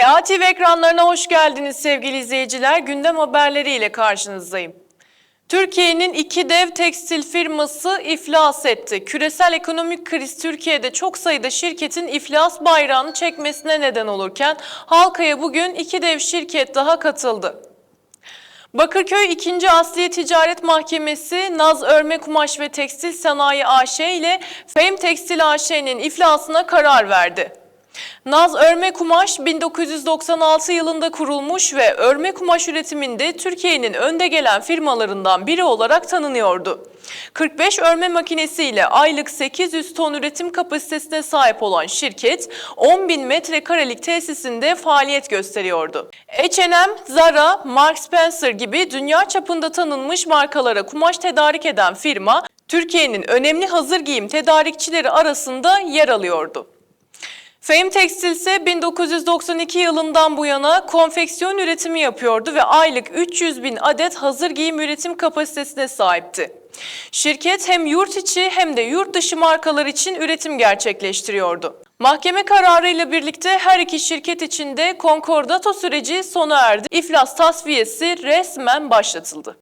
TA TV ekranlarına hoş geldiniz sevgili izleyiciler. Gündem haberleriyle karşınızdayım. Türkiye'nin iki dev tekstil firması iflas etti. Küresel ekonomik kriz Türkiye'de çok sayıda şirketin iflas bayrağını çekmesine neden olurken halkaya bugün iki dev şirket daha katıldı. Bakırköy 2. Asliye Ticaret Mahkemesi Naz Örme Kumaş ve Tekstil Sanayi AŞ ile Fem Tekstil AŞ'nin iflasına karar verdi. Naz Örme Kumaş 1996 yılında kurulmuş ve örme kumaş üretiminde Türkiye'nin önde gelen firmalarından biri olarak tanınıyordu. 45 örme makinesiyle aylık 800 ton üretim kapasitesine sahip olan şirket 10 bin metrekarelik tesisinde faaliyet gösteriyordu. H&M, Zara, Marks Spencer gibi dünya çapında tanınmış markalara kumaş tedarik eden firma Türkiye'nin önemli hazır giyim tedarikçileri arasında yer alıyordu. Fame Tekstil ise 1992 yılından bu yana konfeksiyon üretimi yapıyordu ve aylık 300 bin adet hazır giyim üretim kapasitesine sahipti. Şirket hem yurt içi hem de yurt dışı markalar için üretim gerçekleştiriyordu. Mahkeme kararıyla birlikte her iki şirket için de konkordato süreci sona erdi. İflas tasfiyesi resmen başlatıldı.